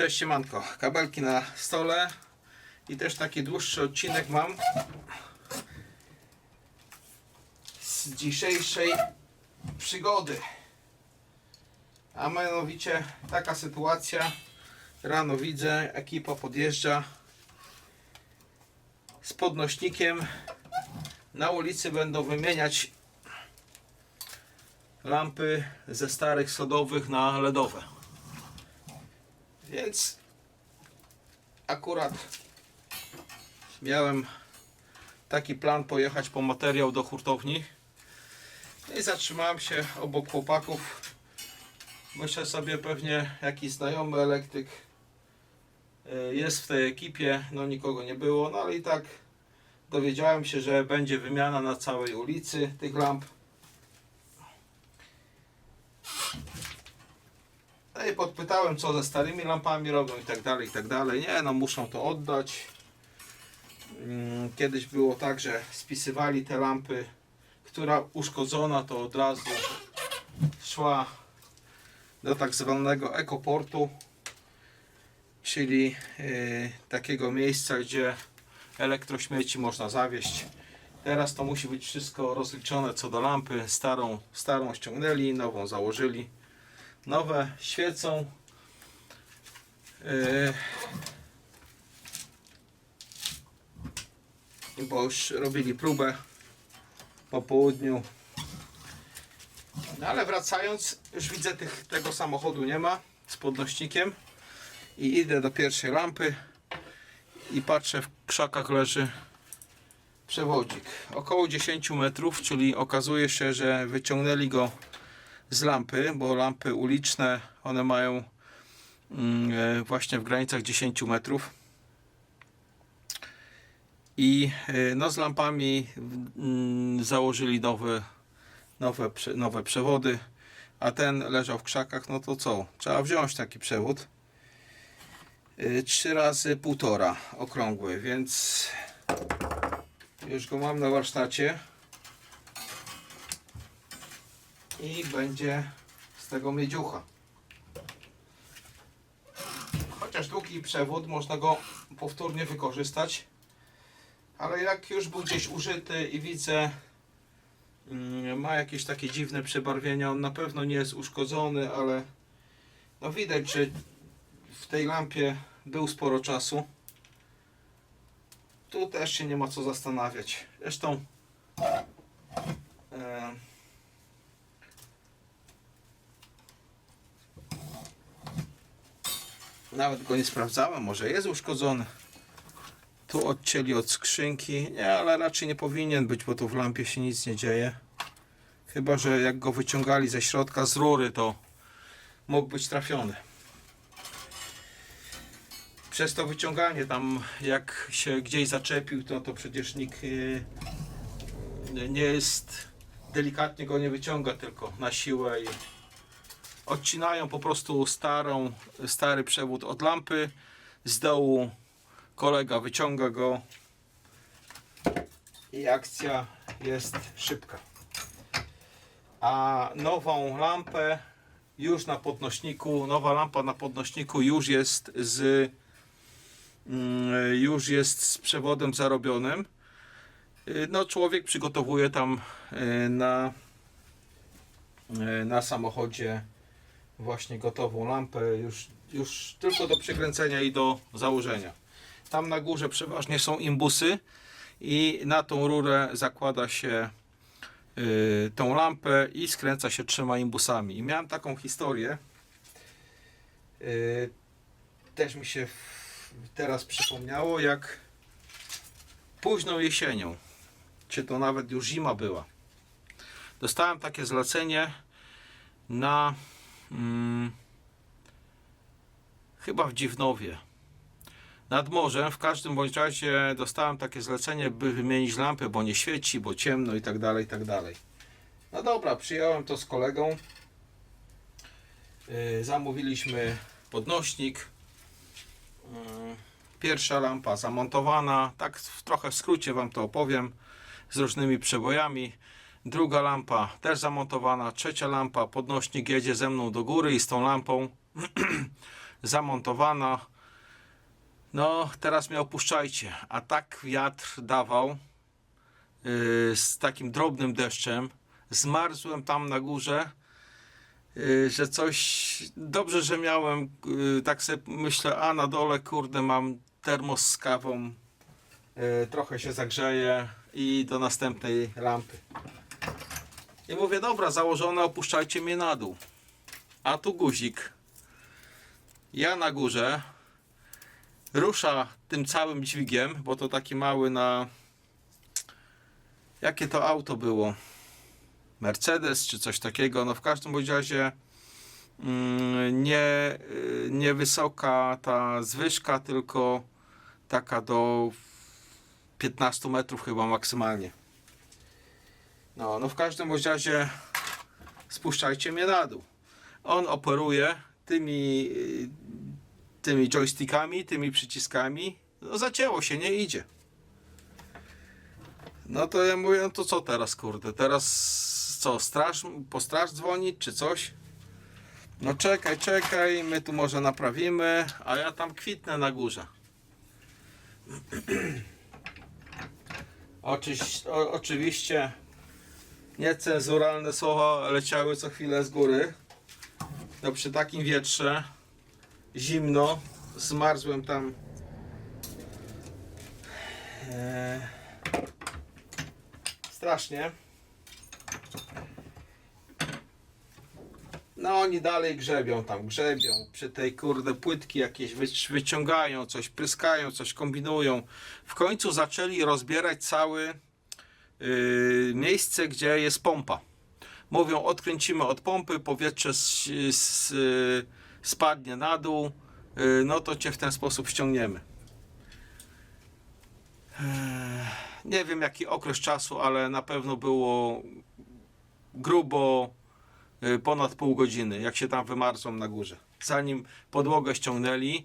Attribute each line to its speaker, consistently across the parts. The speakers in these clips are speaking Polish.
Speaker 1: Cześć siemanko, kabelki na stole i też taki dłuższy odcinek mam z dzisiejszej przygody. A mianowicie taka sytuacja, rano widzę, ekipa podjeżdża z podnośnikiem, na ulicy będą wymieniać lampy ze starych sodowych na LEDowe. Więc akurat miałem taki plan pojechać po materiał do hurtowni i zatrzymałem się obok chłopaków. Myślę sobie pewnie jakiś znajomy elektryk y, jest w tej ekipie, no nikogo nie było, no ale i tak dowiedziałem się, że będzie wymiana na całej ulicy tych lamp. No i podpytałem, co ze starymi lampami robią i tak dalej, i tak dalej. Nie, no muszą to oddać. Mm, Kiedyś było tak, że spisywali te lampy, która uszkodzona, to od razu szła do tak zwanego ekoportu, czyli yy, takiego miejsca, gdzie elektrośmieci można zawieść. Teraz to musi być wszystko rozliczone co do lampy. Starą, starą ściągnęli, nową założyli nowe świecą. Yy, bo już robili próbę po południu. No ale wracając, już widzę tych, tego samochodu nie ma z podnośnikiem i idę do pierwszej lampy i patrzę w krzakach leży przewodzik około 10 metrów, czyli okazuje się, że wyciągnęli go z lampy, bo lampy uliczne one mają mm, e, właśnie w granicach 10 metrów. I e, no z lampami mm, założyli nowe, nowe, nowe przewody a ten leżał w krzakach, no to co? Trzeba wziąć taki przewód. Y, trzy razy półtora okrągły, więc już go mam na warsztacie i będzie z tego miedziucha. Chociaż długi przewód, można go powtórnie wykorzystać, ale jak już był gdzieś użyty i widzę mm, ma jakieś takie dziwne przebarwienia, on na pewno nie jest uszkodzony, ale no widać, że w tej lampie był sporo czasu. Tu też się nie ma co zastanawiać. Zresztą e, nawet go nie sprawdzałem, może jest uszkodzony. Tu odcięli od skrzynki. Nie, ale raczej nie powinien być, bo tu w lampie się nic nie dzieje. Chyba, że jak go wyciągali ze środka z rury, to mógł być trafiony przez to wyciąganie tam jak się gdzieś zaczepił to to przecież nikt yy, nie jest delikatnie go nie wyciąga tylko na siłę i odcinają po prostu starą stary przewód od lampy z dołu kolega wyciąga go i akcja jest szybka a nową lampę już na podnośniku nowa lampa na podnośniku już jest z Mm, już jest z przewodem zarobionym. No, człowiek przygotowuje tam y, na, y, na samochodzie właśnie gotową lampę, już, już tylko do przykręcenia i do założenia. Tam na górze przeważnie są imbusy i na tą rurę zakłada się y, tą lampę i skręca się trzema imbusami. I miałem taką historię. Y, też mi się teraz przypomniało, jak późną jesienią, czy to nawet już zima była, dostałem takie zlecenie na mm, chyba w Dziwnowie nad morzem. W każdym bądź razie dostałem takie zlecenie, by wymienić lampę, bo nie świeci, bo ciemno i tak dalej, i tak dalej. No dobra, przyjąłem to z kolegą. Yy, zamówiliśmy podnośnik. Yy, Pierwsza lampa zamontowana, tak trochę w skrócie Wam to opowiem, z różnymi przebojami. Druga lampa też zamontowana, trzecia lampa, podnośnik jedzie ze mną do góry i z tą lampą zamontowana. No, teraz mnie opuszczajcie. A tak wiatr dawał yy, z takim drobnym deszczem. Zmarzłem tam na górze, yy, że coś. Dobrze, że miałem. Yy, tak sobie myślę, a na dole, kurde, mam termos z kawą. Yy, trochę się zagrzeje i do następnej lampy. I mówię, dobra, założone, opuszczajcie mnie na dół. A tu guzik. Ja na górze. Rusza tym całym dźwigiem, bo to taki mały na. Jakie to auto było? Mercedes czy coś takiego. No w każdym bądź razie mm, nie, y, nie wysoka ta zwyżka, tylko taka do 15 metrów chyba maksymalnie. No, no w każdym razie spuszczajcie mnie na dół. On operuje tymi, y, tymi joystickami, tymi przyciskami. No zacięło się, nie idzie. No to ja mówię, no to co teraz, kurde? Teraz co, straż, po straż dzwonić czy coś? No czekaj, czekaj, my tu może naprawimy, a ja tam kwitnę na górze. O, oczywiście niecenzuralne słowa leciały co chwilę z góry. No przy takim wietrze, zimno, zmarzłem tam. E, strasznie. No oni dalej grzebią tam, grzebią. Przy tej kurde płytki jakieś wy- wyciągają, coś pryskają, coś kombinują. W końcu zaczęli rozbierać całe yy, miejsce, gdzie jest pompa. Mówią, odkręcimy od pompy, powietrze s- y, spadnie na dół, yy, no to cię w ten sposób ściągniemy. Nie wiem jaki okres czasu, ale na pewno było grubo y, ponad pół godziny, jak się tam wymarzą na górze. Zanim podłogę ściągnęli,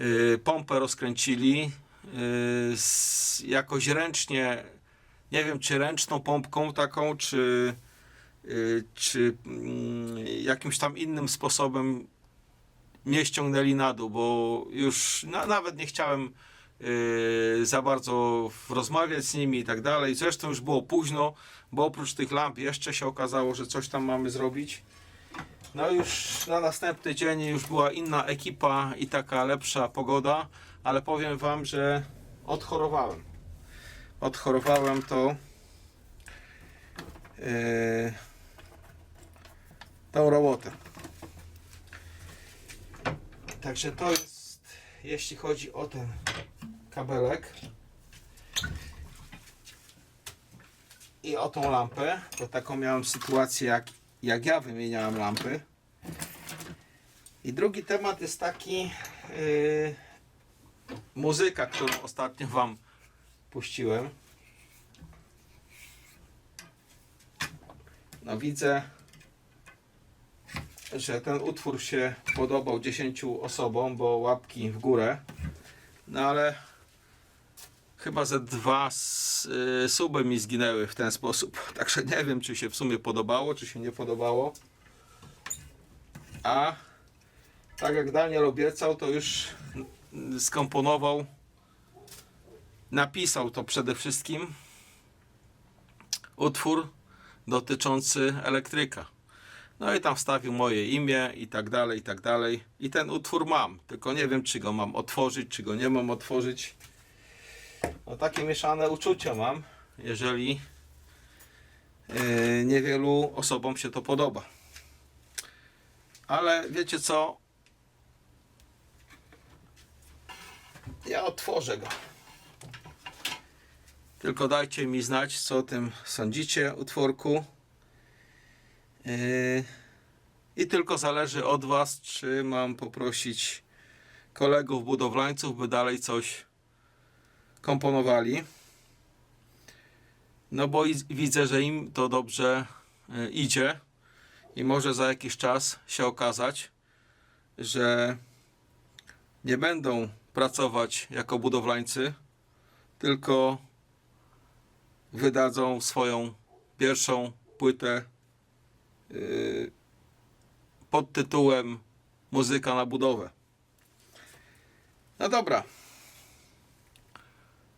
Speaker 1: y, pompę rozkręcili, y, jakoś ręcznie, nie wiem czy ręczną pompką taką, czy, y, czy mm, jakimś tam innym sposobem mnie ściągnęli na dół, bo już na, nawet nie chciałem yy, za bardzo rozmawiać z nimi i tak dalej. Zresztą już było późno, bo oprócz tych lamp jeszcze się okazało, że coś tam mamy zrobić. No już na następny dzień już była inna ekipa i taka lepsza pogoda, ale powiem wam, że odchorowałem. Odchorowałem to yy, tą robotę. Także to jest, jeśli chodzi o ten kabelek i o tą lampę, to taką miałem sytuację, jak, jak ja wymieniałem lampy. I drugi temat jest taki, yy, muzyka, którą ostatnio Wam puściłem. No widzę, że ten utwór się podobał 10 osobom, bo łapki w górę. No ale chyba ze dwa y, suby mi zginęły w ten sposób. Także nie wiem, czy się w sumie podobało, czy się nie podobało. A tak jak Daniel obiecał, to już skomponował, napisał to przede wszystkim utwór dotyczący elektryka. No i tam wstawił moje imię i tak dalej, i tak dalej. I ten utwór mam, tylko nie wiem, czy go mam otworzyć, czy go nie mam otworzyć. No takie mieszane uczucia mam, jeżeli yy, niewielu osobom się to podoba. Ale wiecie co? Ja otworzę go. Tylko dajcie mi znać, co o tym sądzicie, utworku. Yy, I tylko zależy od Was, czy mam poprosić kolegów budowlańców, by dalej coś komponowali. No bo widzę, że im to dobrze yy, idzie i może za jakiś czas się okazać, że nie będą pracować jako budowlańcy, tylko wydadzą swoją pierwszą płytę yy, pod tytułem Muzyka na budowę. No dobra.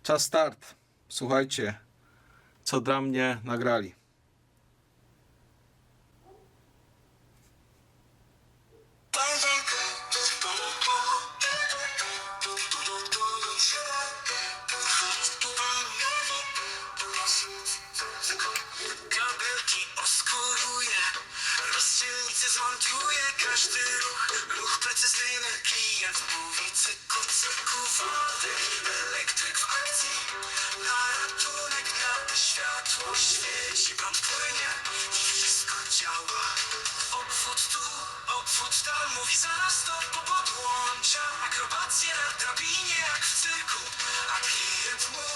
Speaker 1: Czas start. Słuchajcie, co dla mnie nagrali.
Speaker 2: Zmontuję Każdy ruch, ruch precyzyjny Klient mówi cyku, cyku Wody, elektryk w akcji. Na ratunek, na światło świeci. Prąd płynie i wszystko działa. Obwód tu, obwód tam Mówi zaraz to podłącza Akrobacje na drabinie jak w cyrku. A klient mówi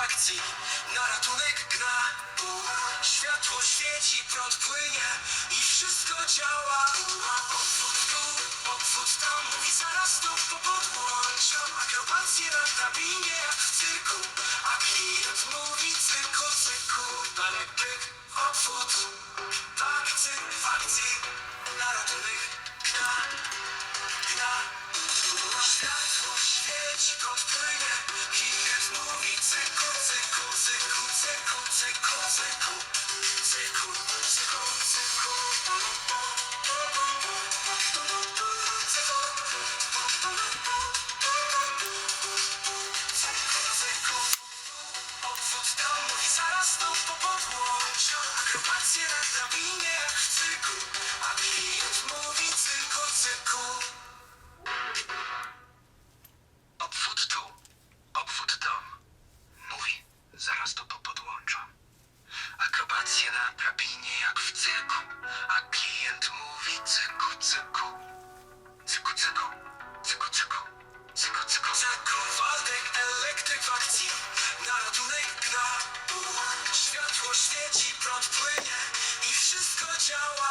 Speaker 2: elektryk w akcji Na ratunek gna Światło świeci, prąd płynie i wszystko działa. Obwód tu, obwód tam, mówi zaraz to podłączam Akrobacje na drabinie jak w cyrku A klient mówi cyrku, cyrku. Elektryk, obwód, tak, cyk, akcji Na ratunek gna, gna Światło świeci, prąd płynie cyku, cyku, cyku, cyku, cyku Cyku, cyku, cyku Prąd płynie i wszystko działa.